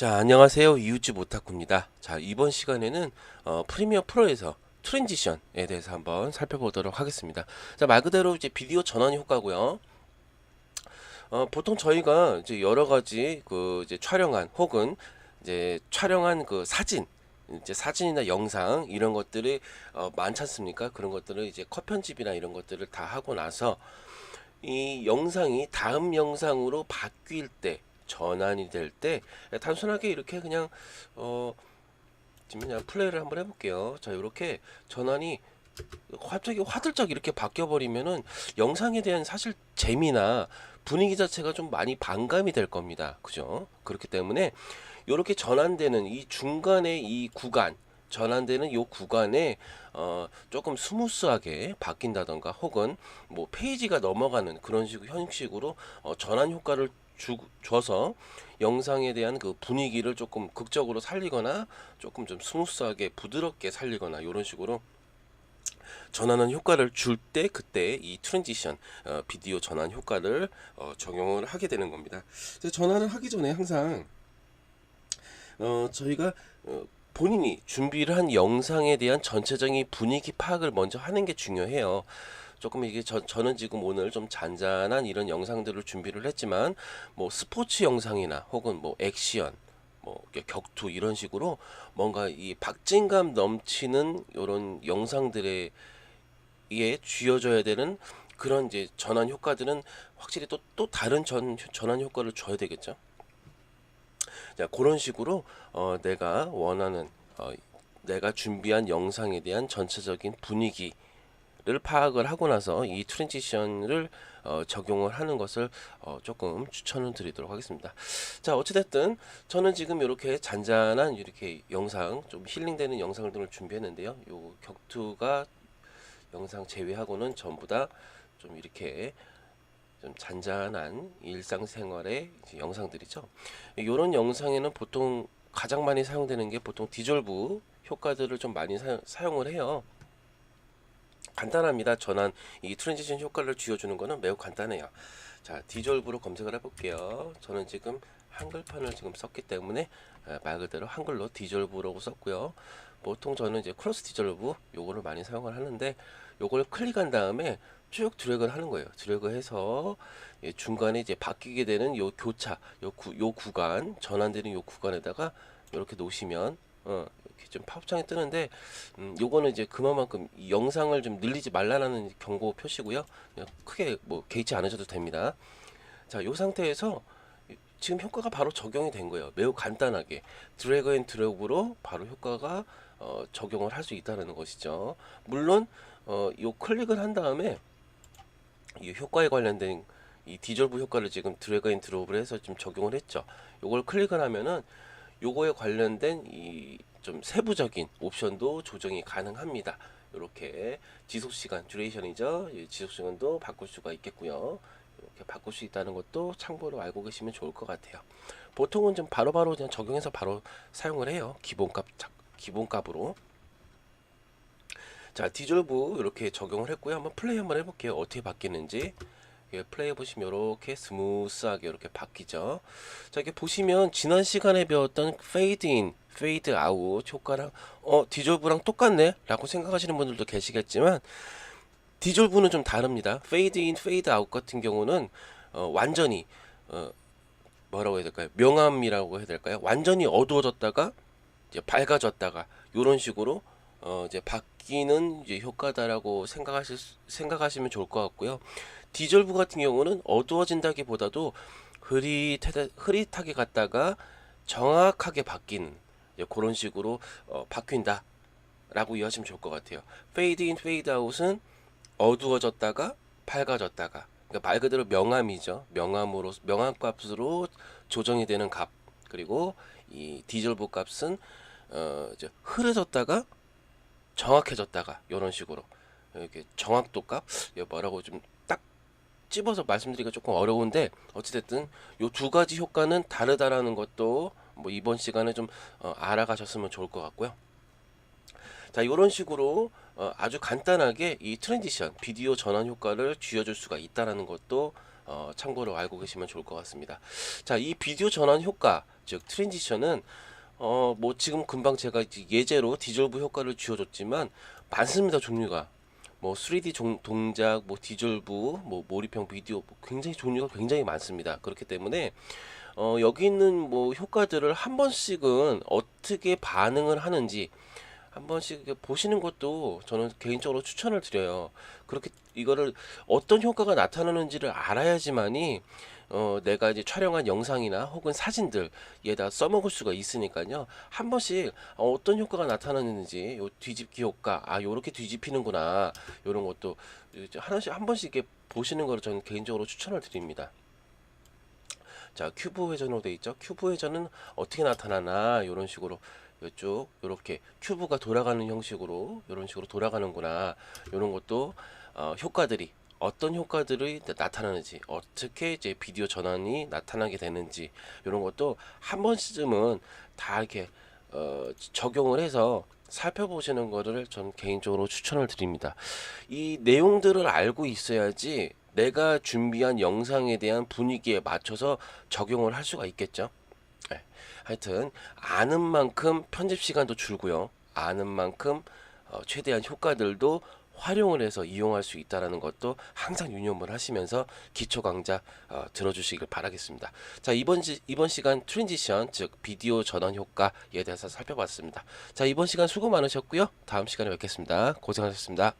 자, 안녕하세요. 이웃집 오타쿠입니다. 자, 이번 시간에는 어, 프리미어 프로에서 트랜지션에 대해서 한번 살펴보도록 하겠습니다. 자, 말 그대로 이제 비디오 전환 효과고요. 어, 보통 저희가 이제 여러 가지 그 이제 촬영한 혹은 이제 촬영한 그 사진 이제 사진이나 영상 이런 것들이 어, 많지 않습니까? 그런 것들을 이제 컷 편집이나 이런 것들을 다 하고 나서 이 영상이 다음 영상으로 바뀔 때 전환이 될 때 단순하게 이렇게 그냥 어 지금 그냥 플레이를 한번 해볼게요. 자 이렇게 전환이 갑자기 화들짝 이렇게 바뀌어 버리면은 영상에 대한 사실 재미나 분위기 자체가 좀 많이 반감이 될 겁니다. 그죠? 그렇기 때문에 이렇게 전환되는 이 중간에 이 구간 전환되는 요 구간에 어 조금 스무스하게 바뀐다던가 혹은 뭐 페이지가 넘어가는 그런 식 형식으로 어 전환 효과를 주, 줘서 영상에 대한 그 분위기를 조금 극적으로 살리거나 조금 좀 스무스하게 부드럽게 살리거나 이런 식으로 전환하는 효과를 줄 때 그때 이 트랜지션 어, 비디오 전환 효과를 어, 적용을 하게 되는 겁니다. 전환을 하기 전에 항상 어, 저희가 어, 본인이 준비를 한 영상에 대한 전체적인 분위기 파악을 먼저 하는 게 중요해요. 조금 이게 저, 저는 지금 오늘 좀 잔잔한 이런 영상들을 준비를 했지만 뭐 스포츠 영상이나 혹은 뭐 액션 뭐 격투 이런 식으로 뭔가 이 박진감 넘치는 이런 영상들에 에 쥐어져야 되는 그런 이제 전환 효과들은 확실히 또 또 다른 전 전환 효과를 줘야 되겠죠. 자 그런 식으로 어, 내가 원하는 어, 내가 준비한 영상에 대한 전체적인 분위기 를 파악을 하고 나서 이 트랜지션을 어, 적용을 하는 것을 어, 조금 추천을 드리도록 하겠습니다. 자 어찌됐든 저는 지금 이렇게 잔잔한 이렇게 영상 좀 힐링되는 영상들을 준비했는데요. 요 격투가 영상 제외하고는 전부 다 좀 이렇게 좀 잔잔한 일상생활의 영상들이죠. 이런 영상에는 보통 가장 많이 사용되는 게 보통 디졸브 효과들을 좀 많이 사, 사용을 해요. 간단합니다. 전환 이 트랜지션 효과를 쥐어주는 거는 매우 간단해요. 자, 디졸브로 검색을 해볼게요. 저는 지금 한글판을 지금 썼기 때문에 아, 말 그대로 한글로 디졸브라고 썼고요. 보통 저는 이제 크로스 디졸브 요거를 많이 사용을 하는데 요걸 클릭한 다음에 쭉 드래그를 하는 거예요. 드래그해서 예, 중간에 이제 바뀌게 되는 요 교차, 요, 구, 요 구간 전환되는 요 구간에다가 이렇게 놓으시면 어, 이렇게 좀 팝창이 뜨는데 음, 요거는 이제 그만큼 이 영상을 좀 늘리지 말라는 경고 표시고요. 그냥 크게 뭐 개의치 않으셔도 됩니다. 자, 요 상태에서 지금 효과가 바로 적용이 된 거예요. 매우 간단하게 드래그 앤 드롭으로 바로 효과가 어, 적용을 할 수 있다는 것이죠. 물론 어, 요 클릭을 한 다음에 이 효과에 관련된 이 디졸브 효과를 지금 드래그 앤 드롭을 해서 좀 적용을 했죠. 요걸 클릭을 하면은 요거에 관련된 이 좀 세부적인 옵션도 조정이 가능합니다. 이렇게 지속 시간 듀레이션이죠. 이 지속 시간도 바꿀 수가 있겠고요. 이렇게 바꿀 수 있다는 것도 참고로 알고 계시면 좋을 것 같아요. 보통은 좀 바로바로 그냥 적용해서 바로 사용을 해요. 기본값 기본값으로. 자, 디졸브 이렇게 적용을 했고요. 한번 플레이 한번 해볼게요. 어떻게 바뀌는지. 예, 플레이 보시면 이렇게 스무스하게 이렇게 바뀌죠. 자, 이렇게 보시면 지난 시간에 배웠던 페이드 인, 페이드 아웃 효과랑 어, 디졸브랑 똑같네? 라고 생각하시는 분들도 계시겠지만 디졸브는 좀 다릅니다. 페이드 인, 페이드 아웃 같은 경우는 어, 완전히 어, 뭐라고 해야 될까요? 명암이라고 해야 될까요? 완전히 어두워졌다가 이제 밝아졌다가 이런 식으로 어, 이제 바뀌는 이제 효과다라고 생각하실 생각하시면 좋을 것 같고요. 디졸브 같은 경우는 어두워진다기보다도 흐릿해, 흐릿하게 갔다가 정확하게 바뀌는 그런 식으로 어, 바뀐다 라고 이해하시면 좋을 것 같아요. 페이드 인 페이드 아웃은 어두워졌다가 밝아졌다가 그러니까 말 그대로 명암이죠. 명암으로 명암 값으로 조정이 되는 값. 그리고 이 디졸브 값은 어, 이제 흐려졌다가 정확해졌다가 이런 식으로 이렇게 정확도 값? 뭐라고 좀딱 찝어서 말씀드리기가 조금 어려운데 어찌됐든 요 두 가지 효과는 다르다라는 것도 뭐 이번 시간에 좀 어, 알아가셨으면 좋을 것 같고요. 자 이런 식으로 어, 아주 간단하게 이 트랜지션 비디오 전환 효과를 쥐어줄 수가 있다라는 것도 어, 참고로 알고 계시면 좋을 것 같습니다. 자 이 비디오 전환 효과 즉 트랜지션은 어 뭐 지금 금방 제가 예제로 디졸브 효과를 쥐어줬지만 많습니다 종류가 뭐 3D 종, 동작, 뭐 디졸브, 뭐 몰입형 비디오 뭐 굉장히 종류가 굉장히 많습니다. 그렇기 때문에 어 여기 있는 뭐 효과들을 한 번씩은 어떻게 반응을 하는지 한 번씩 보시는 것도 저는 개인적으로 추천을 드려요. 그렇게 이거를 어떤 효과가 나타나는지를 알아야지만이 어 내가 이제 촬영한 영상이나 혹은 사진들에다 써먹을 수가 있으니까요. 한 번씩 어, 어떤 효과가 나타나는지 요 뒤집기 효과 아 요렇게 뒤집히는구나 요런 것도 하나씩 한 번씩 이렇게 보시는 거를 저는 개인적으로 추천을 드립니다. 자 큐브 회전으로 돼 있죠. 큐브 회전은 어떻게 나타나나 요런 식으로 이쪽 요렇게 큐브가 돌아가는 형식으로 요런 식으로 돌아가는구나 요런 것도 어, 효과들이 어떤 효과들이 나- 나타나는지 어떻게 이제 비디오 전환이 나타나게 되는지 이런 것도 한 번쯤은 다 이렇게 어, 적용을 해서 살펴보시는 거를 저는 개인적으로 추천을 드립니다. 이 내용들을 알고 있어야지 내가 준비한 영상에 대한 분위기에 맞춰서 적용을 할 수가 있겠죠. 네. 하여튼 아는 만큼 편집 시간도 줄고요. 아는 만큼 어, 최대한 효과들도 활용을 해서 이용할 수 있다라는 것도 항상 유념을 하시면서 기초 강좌 어, 들어주시길 바라겠습니다. 자 이번 시, 이번 시간 트랜지션 즉 비디오 전환 효과에 대해서 살펴봤습니다. 자 이번 시간 수고 많으셨고요. 다음 시간에 뵙겠습니다. 고생하셨습니다.